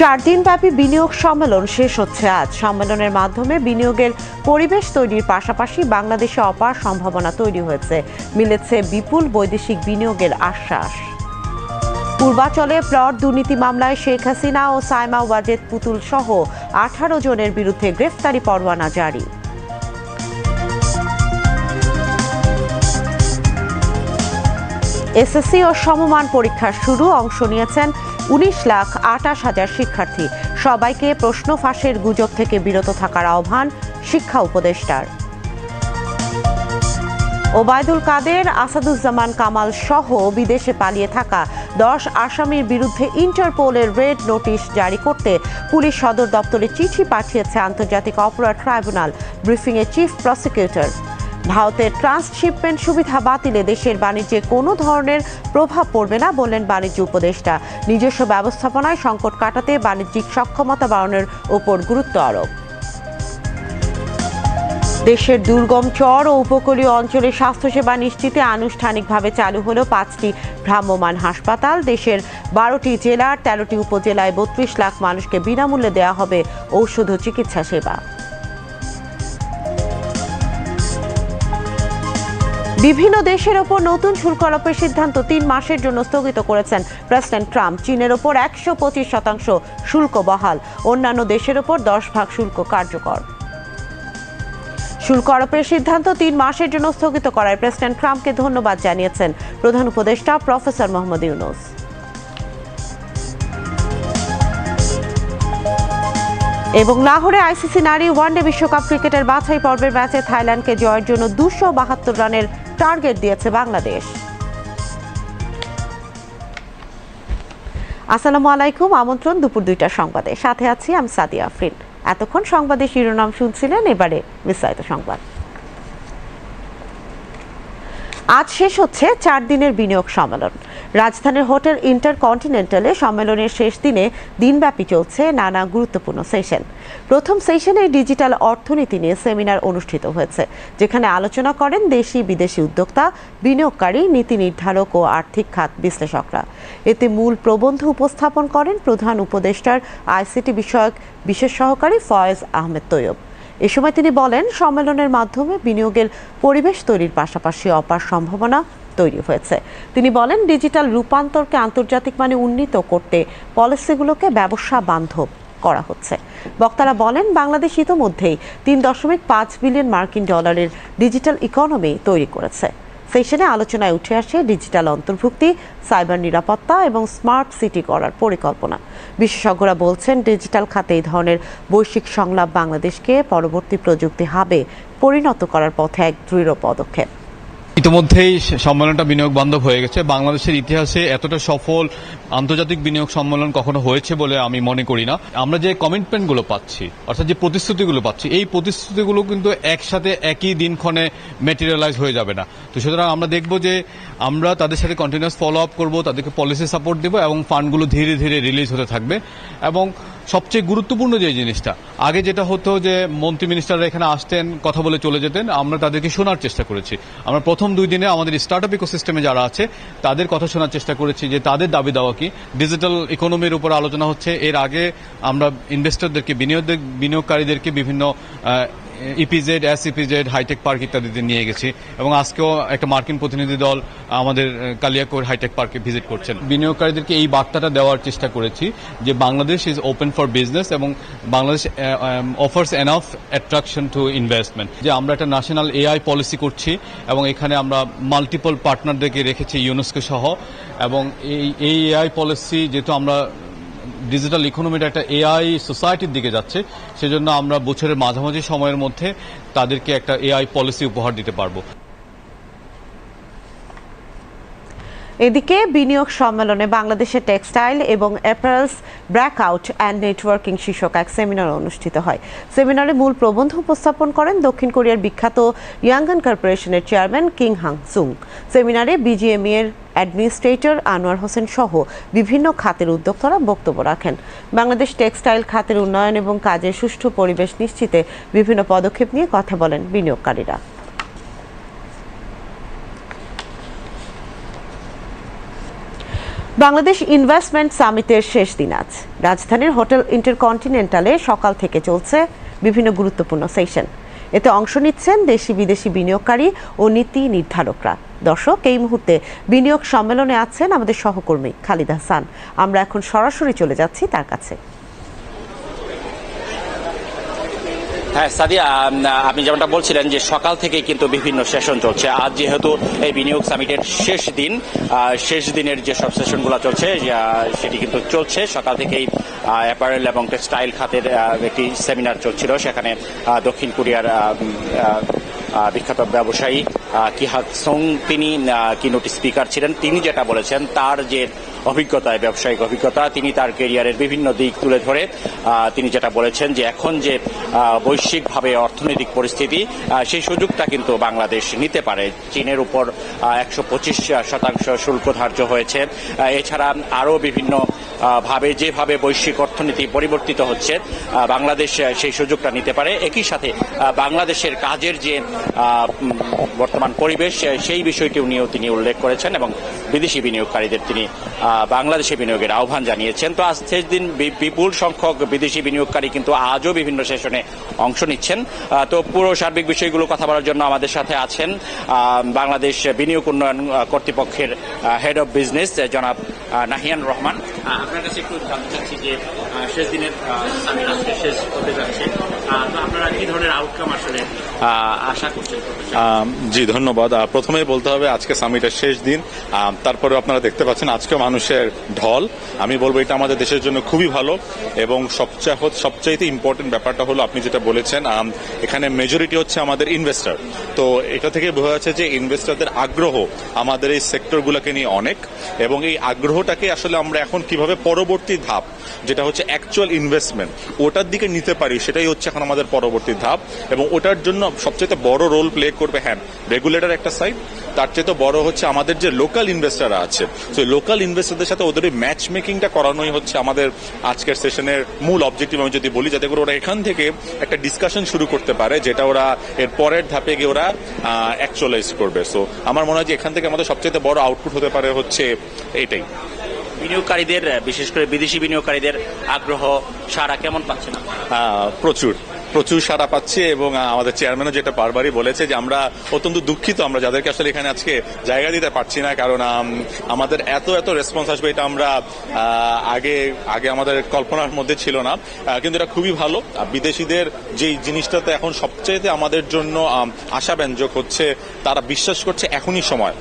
চার দিনব্যাপী বিনিয়োগ সম্মেলন শেষ হচ্ছে আজ। সম্মেলনের মাধ্যমে বিনিয়োগের পরিবেশ তৈরির পাশাপাশি বাংলাদেশে অপার সম্ভাবনা তৈরি হয়েছে। মিলেছে বিপুল বৈদেশিক বিনিয়োগের আশ্বাস। পূর্বাচলে প্লট দুর্নীতি মামলায় শেখ হাসিনা ও সাইমা ওয়াজেদ পুতুল সহ আঠারো জনের বিরুদ্ধে গ্রেফতারি পরোয়ানা জারি। এসএসসি ও সমমান পরীক্ষার শুরু, অংশ নিয়েছেন উনিশ লাখ আটাশ হাজার শিক্ষার্থী। সবাইকে প্রশ্ন ফাঁসের গুজব থেকে বিরত থাকার আহ্বান শিক্ষা উপদেষ্টার। ওবায়দুল কাদের, আসাদুজ্জামান কামাল সহ বিদেশে পালিয়ে থাকা দশ আসামির বিরুদ্ধে ইন্টারপোলের রেড নোটিশ জারি করতে পুলিশ সদর দপ্তরে চিঠি পাঠিয়েছে আন্তর্জাতিক অপরাধ ট্রাইব্যুনাল। ব্রিফিংয়ে চিফ প্রসিকিউটর ভারতের ট্রান্সশিপমেন্ট সুবিধা বাতিলে দেশের বাণিজ্যে কোনো ধরনের প্রভাব পড়বে না বললেন বাণিজ্য উপদেষ্টা। নিজস্ব ব্যবস্থাপনায় সংকট কাটাতে বাণিজ্যিক সক্ষমতা বাড়ানোর ওপর গুরুত্ব আরোপ। দেশের দুর্গম চর ও উপকূলীয় অঞ্চলে স্বাস্থ্যসেবা নিশ্চিতে আনুষ্ঠানিকভাবে চালু হলো পাঁচটি ভ্রাম্যমাণ হাসপাতাল। দেশের বারোটি জেলার তেরোটি উপজেলায় বত্রিশ লাখ মানুষকে বিনামূল্যে দেওয়া হবে ঔষধ ও চিকিৎসা সেবা। বিভিন্ন দেশের ওপর নতুন শুল্ক আরোপের সিদ্ধান্ত তিন মাসের জন্য স্থগিত করেছেন প্রেসিডেন্ট ট্রাম্প। চীনের ওপর একশো পঁচিশ শতাংশ শুল্ক বহাল। অন্যান্য দেশের ওপর দশ ভাগ শুল্ক কার্যকর। শুল্ক আরোপের সিদ্ধান্ত তিন মাসের জন্য স্থগিত করায় প্রেসিডেন্ট ট্রাম্পকে ধন্যবাদ জানিয়েছেন প্রধান উপদেষ্টা প্রফেসর মোহাম্মদ ইউনুস। এবং লাহোরে আইসিসি নারী ওয়ানডে বিশ্বকাপ ক্রিকেটের বাছাই পর্বের ম্যাচে থাইল্যান্ডকে জয়ের জন্য দুশো বাহাত্তর রানের টার্গেট দিয়েছে বাংলাদেশ। আসসালামু আলাইকুম, আমন্ত্রণ দুপুর দুইটা সংবাদে। সাথে আছি আমি সাদিয়া আফরিন। এতক্ষণ সংবাদে শিরোনাম শুনছিলেন, এবারে বিস্তারিত সংবাদ। আজ শেষ হচ্ছে চার দিনের বিনিয়োগ সম্মেলন। রাজধানীর হোটেল ইন্টারকন্টিনেন্টালে সম্মেলনের শেষ দিনে দিনব্যাপী চলছে নানা গুরুত্বপূর্ণ সেশন। প্রথম সেশনে ডিজিটাল অর্থনীতি নিয়ে সেমিনার অনুষ্ঠিত হয়েছে, যেখানে আলোচনা করেন দেশি বিদেশি উদ্যোক্তা, বিনিয়োগকারী, নীতি নির্ধারক ও আর্থিক খাত বিশ্লেষকরা। এতে মূল প্রবন্ধ উপস্থাপন করেন প্রধান উপদেষ্টার আইসিটি বিষয়ক বিশেষ সহকারী ফয়েজ আহমেদ তৈয়ব। এ সময় তিনি বলেন, সম্মেলনের মাধ্যমে বিনিয়োগের পরিবেশ তৈরির পাশাপাশি অপার সম্ভাবনা তৈরি হয়েছে। তিনি বলেন, ডিজিটাল রূপান্তরকে আন্তর্জাতিক মানে উন্নীত করতে পলিসিগুলোকে ব্যবসা বান্ধব করা হচ্ছে। বক্তারা বলেন, বাংলাদেশ ইতোমধ্যেই তিন দশমিক পাঁচ বিলিয়ন মার্কিন ডলারের ডিজিটাল ইকোনমি তৈরি করেছে। সেশনে আলোচনায় উঠে আসে ডিজিটাল অন্তর্ভুক্তি, সাইবার নিরাপত্তা এবং স্মার্ট সিটি করার পরিকল্পনা। বিশেষজ্ঞরা বলছেন, ডিজিটাল খাতে এই ধরনের বৈশ্বিক সংলাপ বাংলাদেশকে পরবর্তী প্রযুক্তি হাবে পরিণত করার পথে এক দৃঢ় পদক্ষেপ। ইতিমধ্যেই সম্মেলনটা বিনিয়োগ বান্ধব হয়ে গেছে। বাংলাদেশের ইতিহাসে এতটা সফল আন্তর্জাতিক বিনিয়োগ সম্মেলন কখনো হয়েছে বলে আমি মনে করি না। আমরা যে কমিটমেন্টগুলো পাচ্ছি, অর্থাৎ যে প্রতিশ্রুতিগুলো পাচ্ছি, এই প্রতিশ্রুতিগুলো কিন্তু একসাথে একই দিনক্ষণে মেটেরিয়ালাইজ হয়ে যাবে না। তো সুতরাং আমরা দেখব যে আমরা তাদের সাথে কন্টিনিউয়াস ফলো আপ করব, তাদেরকে পলিসি সাপোর্ট দেবো এবং ফান্ডগুলো ধীরে ধীরে রিলিজ হতে থাকবে এবং সবচেয়ে গুরুত্বপূর্ণ যে জিনিসটা, আগে যেটা হতো যে মন্ত্রী মিনিস্টাররা এখানে আসতেন, কথা বলে চলে যেতেন, আমরা তাদেরকে শোনার চেষ্টা করেছি। আমরা প্রথম দুই দিনে আমাদের স্টার্ট আপ ইকোসিস্টেমে যারা আছে, তাদের কথা শোনার চেষ্টা করেছি যে তাদের দাবি দাওয়া কি। ডিজিটাল ইকোনমির উপর আলোচনা হচ্ছে, এর আগে আমরা ইনভেস্টরদেরকে বিনিয়োগ বিনিয়োগকারীদেরকে বিভিন্ন EPZ S EPZ hi-tech park ইত্যাদিতে নিয়ে গেছি। এবং আজকেও একটা মার্কিন প্রতিনিধি দল আমাদের কালিয়াকৈর হাইটেক পার্কে ভিজিট করছেন। বিনিয়োগকারীদেরকে এই বার্তাটা দেওয়ার চেষ্টা করেছি যে Bangladesh is open for business এবং Bangladesh offers enough attraction to investment যে আমরা একটা ন্যাশনাল এআই পলিসি করছি এবং এখানে আমরা মাল্টিপল পার্টনারদেরকে রেখেছি ইউনেস্কো সহ। এবং এই এই এআই পলিসি যেহেতু আমরা ডিজিটাল ইকোনমিটা একটা এআই সোসাইটির দিকে যাচ্ছে, সেজন্য আমরা বছরের মাঝামাঝি সময়ের মধ্যে তাদেরকে একটা এআই পলিসি উপহার দিতে পারব। এদিকে বিনিয়োগ সম্মেলনে বাংলাদেশের টেক্সটাইল এবং অ্যাপারেলস, ব্র্যাকআউট অ্যান্ড নেটওয়ার্কিং শীর্ষক এক সেমিনার অনুষ্ঠিত হয়। সেমিনারে মূল প্রবন্ধ উপস্থাপন করেন দক্ষিণ কোরিয়ার বিখ্যাত ইয়াঙ্গান কর্পোরেশনের চেয়ারম্যান কিং হাং সুং। সেমিনারে বিজিএমই এর অ্যাডমিনিস্ট্রেটর আনোয়ার হোসেন সহ বিভিন্ন খাতের উদ্যোক্তারা বক্তব্য রাখেন। বাংলাদেশ টেক্সটাইল খাতের উন্নয়ন এবং কাজের সুষ্ঠু পরিবেশ নিশ্চিতে বিভিন্ন পদক্ষেপ নিয়ে কথা বলেন বিনিয়োগকারীরা। বাংলাদেশ ইনভেস্টমেন্ট সামিটের শেষ দিন আজ। রাজধানীর হোটেল ইন্টারকন্টিনেন্টালে সকাল থেকে চলছে বিভিন্ন গুরুত্বপূর্ণ সেশন। এতে অংশ নিচ্ছেন দেশি বিদেশি বিনিয়োগকারী ও নীতি নির্ধারকরা। দর্শক, এই মুহূর্তে বিনিয়োগ সম্মেলনে আছেন আমাদের সহকর্মী খালিদ হাসান। আমরা এখন সরাসরি চলে যাচ্ছি তার কাছে। হ্যাঁ সাদিয়া আপনি যেমনটা বলছিলেন যে সকাল থেকে কিন্তু বিভিন্ন সেশন চলছে। আজ যেহেতু এই বিনিয়োগ সামিটের শেষ দিন শেষ দিনের যে সব সেশনগুলো চলছে সেটি কিন্তু চলছে। সকাল থেকেই অ্যাপারেল এবং টেক্সটাইল খাতের একটি সেমিনার চলছিল। সেখানে দক্ষিণ কোরিয়ার বিখ্যাত ব্যবসায়ী কিহাক সং, তিনি কিনোট স্পিকার ছিলেন। তিনি যেটা বলেছেন, তার যে অভিজ্ঞতা ব্যবসায়িক অভিজ্ঞতা, তিনি তার কেরিয়ারের বিভিন্ন দিক তুলে ধরে তিনি যেটা বলেছেন যে এখন যে বৈশ্বিকভাবে অর্থনৈতিক পরিস্থিতি সেই সুযোগটা কিন্তু বাংলাদেশ নিতে পারে। চীনের উপর একশো পঁচিশ শতাংশ শুল্ক ধার্য হয়েছে। এছাড়া আরও বিভিন্ন ভাবে, যেভাবে বৈশ্বিক অর্থনীতি পরিবর্তিত হচ্ছে বাংলাদেশ সেই সুযোগটা নিতে পারে। একই সাথে বাংলাদেশের কাজের যে বর্তমান পরিবেশ সেই বিষয়টিও নিয়েও তিনি উল্লেখ করেছেন এবং বিদেশি বিনিয়োগকারীদের তিনি বাংলাদেশে বিনিয়োগের আহ্বান জানিয়েছেন। তো আজ শেষ দিন বিপুল সংখ্যক বিদেশি বিনিয়োগকারী কিন্তু আজও বিভিন্ন সেশনে অংশ নিচ্ছেন। তো পুরো সার্বিক বিষয়গুলো কথা বলার জন্য আমাদের সাথে আছেন বাংলাদেশ বিনিয়োগ উন্নয়ন কর্তৃপক্ষের হেড অব বিজনেস জনাব নাহিয়ান রহমান। আপনার কাছে একটু জানতে চাচ্ছি যে শেষ দিনের সামিট শেষ হতে যাচ্ছে। তো আপনারা কি ধরনের আউটকাম আসলে আশা করছেন জি ধন্যবাদ। আহ, প্রথমেই বলতে হবে আজকে সামিটের শেষ দিন। তারপরে আপনারা দেখতে পাচ্ছেন আজকে মানুষের ঢল। আমি বলব এটা আমাদের দেশের জন্য খুবই ভালো এবং সবচেয়ে সবচাইতে ইম্পর্টেন্ট ব্যাপারটা হলো আপনি যেটা বলেছেন এখানে মেজরিটি হচ্ছে আমাদের ইনভেস্টর তো এটা থেকে বোঝা যাচ্ছে যে ইনভেস্টারদের আগ্রহ আমাদের এই সেক্টরগুলোকে নিয়ে অনেক এবং এই আগ্রহটাকে আসলে আমরা এখন কীভাবে পরবর্তী ধাপ, যেটা হচ্ছে অ্যাকচুয়াল ইনভেস্টমেন্ট ওটার দিকে নিতে পারি, সেটাই হচ্ছে এখন আমাদের পরবর্তী ধাপ এবং ওটার জন্য সবচেয়ে বড় রোল প্লে করবে হ্যাঁ রেগুলেটর একটা সাইড তার চেয়ে তো বড় হচ্ছে আমাদের যে লোকাল ইনভেস্টাররা আছে। তো লোকাল ইনভেস্টারদের সাথে ওদের ম্যাচ মেকিংটা করানোই হচ্ছে আমাদের আজকের সেশনের মূল অবজেক্টিভ আমি যদি বলি, যাতে করে ওরা এখান থেকে একটা ডিসকাশন শুরু করতে পারে, যেটা ওরা এর পরের ধাপে গিয়ে ওরা অ্যাকচুয়ালাইজ করবে। সো আমার মনে হয় যে এখান থেকে আমাদের সবচেয়ে বড় আউটপুট হতে পারে হচ্ছে এইটাই। বিনিয়োগকারীদের বিশেষ করে বিদেশি বিনিয়োগকারীদের আগ্রহ সারা কেমন পাচ্ছেন না প্রচুর। প্রচুর সারা পাচ্ছে এবং আমাদের চেয়ারম্যানও যেটা বারবারই বলেছে যে আমরা অত্যন্ত দুঃখিত, আমরা যাদেরকে আসলে এখানে আজকে জায়গা দিতে পারছি না, কারণ আমাদের এত এত রেসপন্স আসবে এটা আমরা আগে আগে আমাদের কল্পনার মধ্যে ছিল না। কিন্তু এটা খুবই ভালো। বিদেশিদের যেই জিনিসটাতে এখন সবচেয়ে আমাদের জন্য আশাব্যঞ্জক হচ্ছে, তারা বিশ্বাস করছে এখনই সময়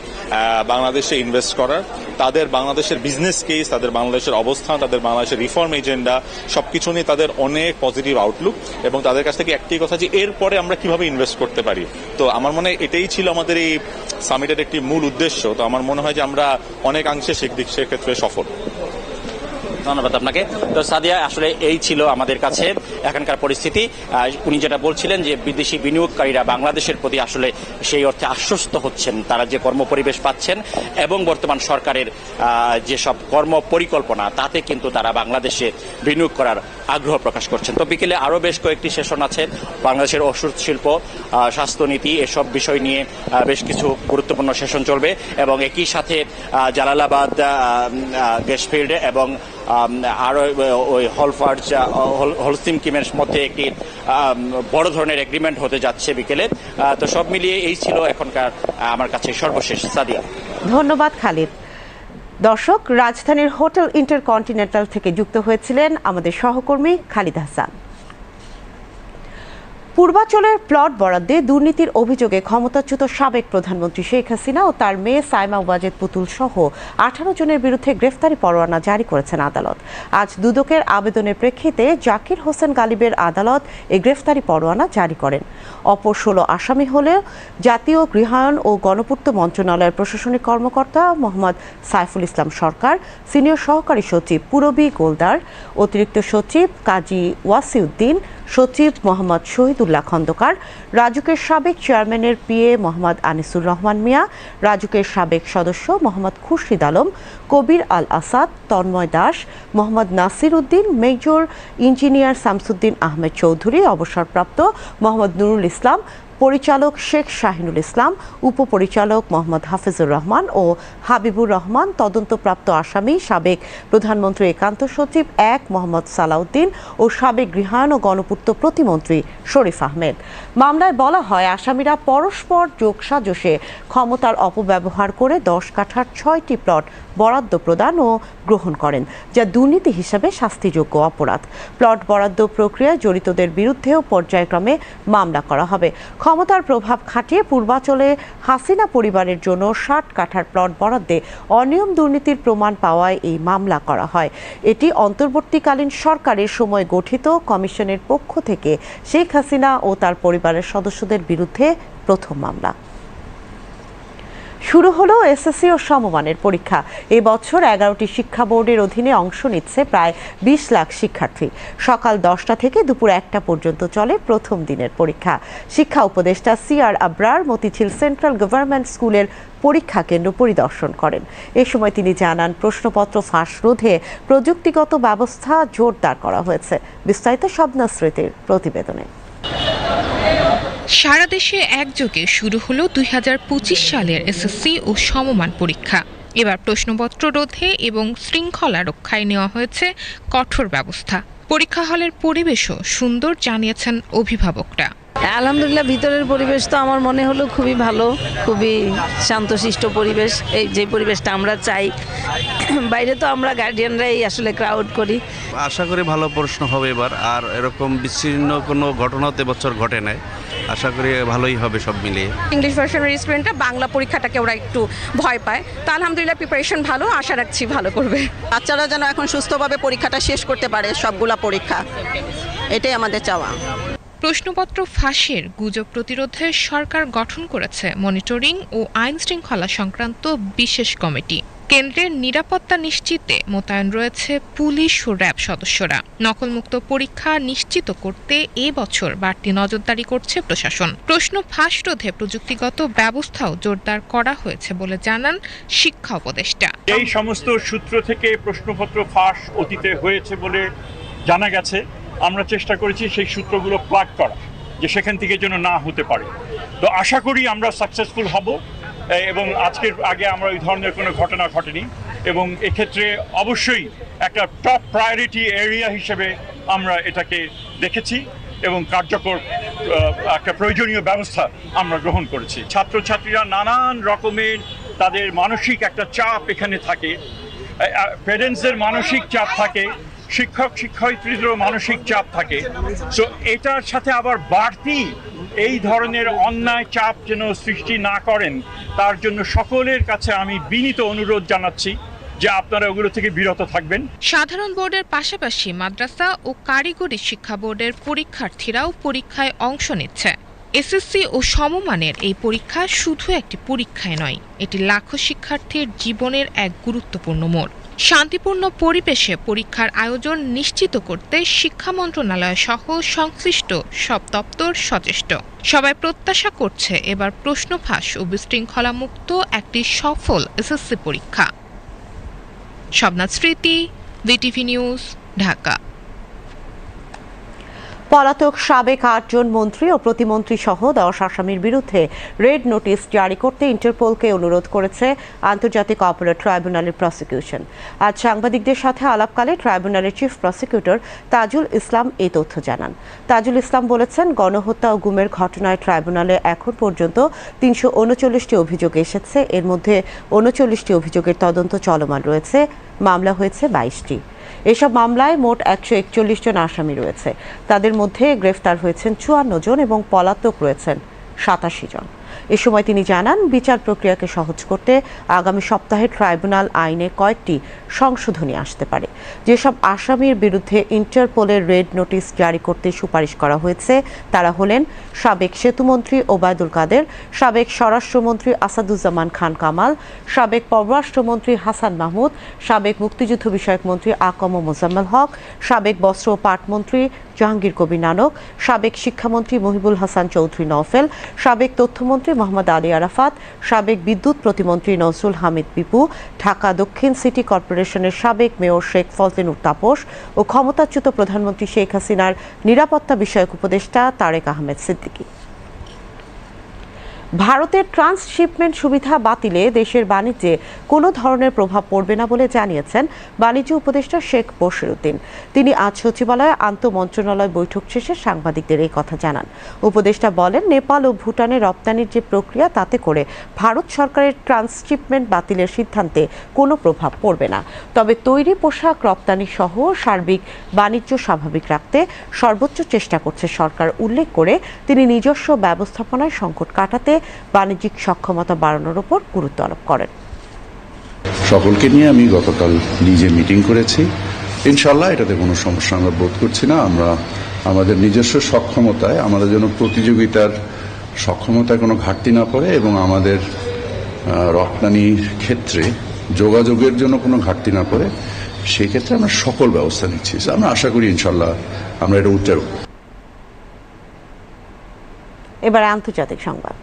বাংলাদেশে ইনভেস্ট করার। তাদের বাংলাদেশের বিজনেস কেস তাদের বাংলাদেশের অবস্থান, তাদের বাংলাদেশের রিফর্ম এজেন্ডা সবকিছু নিয়ে তাদের অনেক পজিটিভ আউটলুক এবং তাদের কাছ থেকে একটাই কথা যে এরপরে আমরা কীভাবে ইনভেস্ট করতে পারি। তো আমার মনে হয় এটাই ছিল আমাদের এই সামিটের একটি মূল উদ্দেশ্য। তো আমার মনে হয় যে আমরা অনেকাংশে সেক্ষেত্রে সফল। ধন্যবাদ আপনাকে। তো সাদিয়া, আসলে এই ছিল আমাদের কাছে এখানকার পরিস্থিতি। উনি যেটা বলছিলেন যে বিদেশি বিনিয়োগকারীরা বাংলাদেশের প্রতি আসলে সেই অর্থে আশ্বস্ত হচ্ছেন, তারা যে কর্মপরিবেশ পাচ্ছেন এবং বর্তমান সরকারের যেসব কর্ম পরিকল্পনা, তাতে কিন্তু তারা বাংলাদেশে বিনিয়োগ করার আগ্রহ প্রকাশ করছেন। তো বিকেলে আরও বেশ কয়েকটি সেশন আছে, বাংলাদেশের ওষুধ শিল্প স্বাস্থ্যনীতি এসব বিষয় নিয়ে বেশ কিছু গুরুত্বপূর্ণ সেশন চলবে এবং একই সাথে জালালাবাদ গেস্টফিল্ড এবং আম, আরও ওই হলফার্জ হলসিম কিমের মধ্যে একটি বড় ধরনের এগ্রিমেন্ট হতে যাচ্ছে বিকেলে। তো সব মিলিয়ে এই ছিল এখনকার আমার কাছে সর্বশেষ সাদিয়া। ধন্যবাদ খালিদ। দর্শক রাজধানীর হোটেল ইন্টারকন্টিনেন্টাল থেকে যুক্ত হয়েছিলেন আমাদের সহকর্মী খালিদ হাসান। পূর্বাচলের প্লট বরাদ্দে দুর্নীতির অভিযোগে ক্ষমতাচ্যুত সাবেক প্রধানমন্ত্রী শেখ হাসিনা ও তার মেয়ে সাইমা ওয়াজেদ পুতুল সহ আঠারো জনের বিরুদ্ধে গ্রেফতারি পরোয়ানা জারি করেছেন আদালত। আজ দুদকের আবেদনের প্রেক্ষিতে জাকির হোসেন গালিবের আদালত এই গ্রেফতারি পরোয়ানা জারি করেন। অপর ষোলো আসামি হলেও জাতীয় গৃহায়ন ও গণপূর্ত মন্ত্রণালয়ের প্রশাসনিক কর্মকর্তা মোহাম্মদ সাইফুল ইসলাম সরকার, সিনিয়র সহকারী সচিব পুরবী গোলদার, অতিরিক্ত সচিব কাজী ওয়াসিউদ্দিন সচিব মোহাম্মদ শহীদুল্লাহ খন্দকার রাজুকের সাবেক চেয়ারম্যানের পিএ মোহাম্মদ আনিসুর রহমান মিয়া রাজুকের সাবেক সদস্য মোহাম্মদ খুরশিদ আলম, কবির আল আসাদ, তন্ময় দাস, মোহাম্মদ নাসির উদ্দিন, মেজর ইঞ্জিনিয়ার শামসুদ্দিন আহমেদ চৌধুরী, অবসরপ্রাপ্ত মোহাম্মদ নুরুল ইসলাম পরিচালক শেখ শাহিনুল ইসলাম, উপপরিচালক মোহাম্মদ হাফিজুর রহমান ও হাবিবুর রহমান, তদন্তপ্রাপ্ত আসামি সাবেক প্রধানমন্ত্রী একান্ত সচিব এক মোহাম্মদ সালাউদ্দিন ও সাবেক গৃহায়ণ ও গণপূর্ত প্রতিমন্ত্রী শরীফ আহমেদ। মামলায় বলা হয়, আসামিরা পরস্পর যোগসাজশে ক্ষমতার অপব্যবহার করে দশ কাঠার ছয়টি প্লট বরাদ্দ প্রদান ও গ্রহণ করেন, যা দুর্নীতি হিসাবে শাস্তিযোগ্য অপরাধ। প্লট বরাদ্দ প্রক্রিয়ায় জড়িতদের বিরুদ্ধেও পর্যায়ক্রমে মামলা করা হবে। ক্ষমতার প্রভাব খাটিয়ে পূর্বাচলে হাসিনা পরিবারের জন্য ষাট কাঠার প্লট বরাদ্দে অনিয়ম দুর্নীতির প্রমাণ পাওয়ায় এই মামলা করা হয়। এটি অন্তর্বর্তীকালীন সরকারের সময় গঠিত, কমিশনের পক্ষ থেকে শেখ হাসিনা ও তার পরিবারের সদস্যদের বিরুদ্ধে প্রথম মামলা। শুরু হলো এসএসসি ও সমমানের পরীক্ষা। এ বছর এগারোটি শিক্ষা বোর্ডের অধীনে অংশ নিচ্ছে প্রায় বিশ লাখ শিক্ষার্থী। সকাল দশটা থেকে দুপুর একটা পর্যন্ত চলে প্রথম দিনের পরীক্ষা। শিক্ষা উপদেষ্টা C R Abrar Motijheel central government স্কুলের পরীক্ষা কেন্দ্র পরিদর্শন করেন। এ সময় তিনি জানান, প্রশ্নপত্র ফাঁস রোধে প্রযুক্তিগত ব্যবস্থা জোরদার করা হয়েছে। বিস্তারিত শবনা স্মৃতির প্রতিবেদনে। সারা দেশে একযোগে শুরু হলো দুই হাজার পঁচিশ সালের এসএসসি ও সমমান পরীক্ষা। এবার প্রশ্নপত্র রোধে এবং শৃঙ্খলা রক্ষায় নেওয়া হয়েছে কঠোর ব্যবস্থা। পরীক্ষা হলের পরিবেশও সুন্দর জানিয়েছেন অভিভাবকরা। আলহামদুলিল্লাহ ভিতরের পরিবেশ তো আমার মনে হলো খুবই ভালো খুবই শান্তশিষ্ট পরিবেশ। এই যে পরিবেশটা আমরা চাই বাইরে তো আমরা গার্ডিয়ানরাই আসলে ক্রাউড করি। আশা করি ভালো প্রশ্ন হবে এবার আর এরকম বিচ্ছিন্ন কোনো ঘটনা তো এবছর ঘটে নাই। আশা করি ভালোই হবে সব মিলিয়ে ইংলিশ ভার্সনের স্টুডেন্টরা বাংলা পরীক্ষাটাকে ওরা একটু ভয় পায়। তা আলহামদুলিল্লাহ প্রিপারেশন ভালো আশা রাখছি ভালো করবে। বাচ্চারা যেন এখন সুস্থভাবে পরীক্ষাটা শেষ করতে পারে সবগুলা পরীক্ষা। এটাই আমাদের চাওয়া। প্রশ্নপত্র ফাঁসের গুজব প্রতিরোধে সরকার গঠন করেছে মনিটরিং ও আইন শৃঙ্খলা সংক্রান্ত বিশেষ কমিটি। কেন্দ্রের নিরাপত্তা নিশ্চিতে মোতায়েন রয়েছে পুলিশ ও র্যাব সদস্যরা। নকলমুক্ত পরীক্ষা নিশ্চিত করতে এ বছর বাড়তি নজরদারি করছে প্রশাসন। প্রশ্ন ফাঁস রোধে প্রযুক্তিগত ব্যবস্থাও জোরদার করা হয়েছে বলে জানান শিক্ষা উপদেষ্টা। এই সমস্ত সূত্র থেকে প্রশ্নপত্র ফাঁস অতীতে হয়েছে বলে জানা গেছে। আমরা চেষ্টা করেছি সেই সূত্রগুলো প্লাগ করা যে সেখান থেকে যেন না হতে পারে। তো আশা করি আমরা সাকসেসফুল হব। এবং আজকের আগে আমরা ওই ধরনের কোনো ঘটনা ঘটেনি। এবং এক্ষেত্রে অবশ্যই একটা টপ প্রায়োরিটি এরিয়া হিসেবে আমরা এটাকে দেখেছি এবং কার্যকর একটা প্রয়োজনীয় ব্যবস্থা আমরা গ্রহণ করেছি। ছাত্রছাত্রীরা নানান রকমের তাদের মানসিক একটা চাপ এখানে থাকে। প্যারেন্টসদের মানসিক চাপ থাকে, শিক্ষক, শিক্ষয়িত্রীদেরও মানসিক চাপ থাকে। সো এটার সাথে আবার বাড়তি এই ধরনের অন্যায় চাপ যেন সৃষ্টি না করেন, তার জন্য সকলের কাছে আমি বিনীত অনুরোধ জানাচ্ছি যে আপনারা ওগুলো থেকে বিরত থাকবেন। সাধারণ বোর্ডের পাশাপাশি মাদ্রাসা ও কারিগরি শিক্ষা বোর্ডের পরীক্ষার্থীরাও পরীক্ষায় অংশ নিচ্ছে। এসএসসি ও সমমানের এই পরীক্ষা শুধু একটি পরীক্ষায় নয়, এটি লাখো শিক্ষার্থীর জীবনের এক গুরুত্বপূর্ণ মোড়। শান্তিপূর্ণ পরিবেশে পরীক্ষার আয়োজন নিশ্চিত করতে শিক্ষা মন্ত্রণালয় সহ সংশ্লিষ্ট সব দপ্তর সচেষ্ট। সবাই প্রত্যাশা করছে এবার প্রশ্ন ফাঁস ও বিশৃঙ্খলা মুক্ত একটি সফল এসএসসি পরীক্ষা। সবনাথ স্মৃতি ভিটিভি নিউজ, ঢাকা। পলাতক সাবেক আটজন মন্ত্রী ও প্রতিমন্ত্রী সহ দশ আসামির বিরুদ্ধে রেড নোটিশ জারি করতে ইন্টারপোলকে অনুরোধ করেছে আন্তর্জাতিক অপরাধ ট্রাইব্যুনালের প্রসিকিউশন। আজ সাংবাদিকদের সাথে আলাপকালে ট্রাইব্যুনালের চিফ প্রসিকিউটর তাজুল ইসলাম এই তথ্য জানান। তাজুল ইসলাম বলেছেন, গণহত্যা ও গুমের ঘটনায় ট্রাইব্যুনালে এখন পর্যন্ত তিনশো উনচল্লিশটি অভিযোগ এসেছে। এর মধ্যে উনচল্লিশটি অভিযোগের তদন্ত চলমান রয়েছে। মামলা হয়েছে বাইশটি। এসব মামলায় মোট একশো একচল্লিশ জন আসামি রয়েছে। তাদের মধ্যে গ্রেফতার হয়েছেন চুয়ান্ন জন এবং পলাতক রয়েছেন সাতাশি জন। এ সময় তিনি জানান, বিচার প্রক্রিয়াকে সহজ করতে আগামী সপ্তাহে ট্রাইব্যুনাল আইনে কয়েকটি সংশোধনী আসতে পারে। যেসব আসামির বিরুদ্ধে ইন্টারপোলের রেড নোটিশ জারি করতে সুপারিশ করা হয়েছে, তারা হলেন সাবেক সেতুমন্ত্রী ওবায়দুল কাদের, সাবেক স্বরাষ্ট্রমন্ত্রী আসাদুজ্জামান খান কামাল, সাবেক পররাষ্ট্রমন্ত্রী হাসান মাহমুদ, সাবেক মুক্তিযুদ্ধ বিষয়ক মন্ত্রী আকম মোজাম্মেল হক, সাবেক বস্ত্র ও পাটমন্ত্রী জাহাঙ্গীর কবির নানক, সাবেক শিক্ষামন্ত্রী মহিবুল হাসান চৌধুরী নওফেল, সাবেক তথ্যমন্ত্রী মোহাম্মদ আলী আরাফাত, সাবেক বিদ্যুৎ প্রতিমন্ত্রী নজরুল হামিদ পিপু ঢাকা দক্ষিণ সিটি কর্পোরেশনের সাবেক মেয়র শেখ ফজলিনুর তাপস ও ক্ষমতাচ্যুত প্রধানমন্ত্রী শেখ হাসিনার নিরাপত্তা বিষয়ক উপদেষ্টা তারেক আহমেদ সিদ্দিকী। ভারতের ট্রান্সশিপমেন্ট সুবিধা বাতিলে দেশের বাণিজ্যে কোনো ধরনের প্রভাব পড়বে না বলে জানিয়েছেন বাণিজ্য উপদেষ্টা শেখ বশিরউদ্দিন তিনি আজ সচিবালয়ে আন্তঃমন্ত্রণালয় বৈঠক শেষে সাংবাদিকদের এই কথা জানান। উপদেষ্টা বলেন, নেপাল ও ভুটানে রপ্তানির যে প্রক্রিয়া, তাতে করে ভারত সরকারের ট্রান্সশিপমেন্ট বাতিলের সিদ্ধান্তে কোনো প্রভাব পড়বে না। তবে তৈরি পোশাক রপ্তানি সহ সার্বিক বাণিজ্য স্বাভাবিক রাখতে সর্বোচ্চ চেষ্টা করছে সরকার। উল্লেখ করে, তিনি নিজস্ব ব্যবস্থাপনায় সংকট কাটাতে বাণিজ্যিক সক্ষমতা বাড়ানোর উপর গুরুত্ব আরোপ করেন। সকলকে নিয়ে আমি গতকাল নিজে মিটিং করেছি। ইনশাল্লাহ এটাতে কোনো সমস্যা আমরা বোধ করছি না। আমরা আমাদের নিজস্ব সক্ষমতায় আমাদের জন্য প্রতিযোগিতার সক্ষমতায় কোনো ঘাটতি না পড়ে এবং আমাদের রপ্তানির ক্ষেত্রে যোগাযোগের জন্য কোনো ঘাটতি না পড়ে সেই ক্ষেত্রে আমরা সকল ব্যবস্থা নিচ্ছি। আমরা আশা করি ইনশাল্লাহ আমরা এটা উত্তর এবার আন্তর্জাতিক সংবাদ।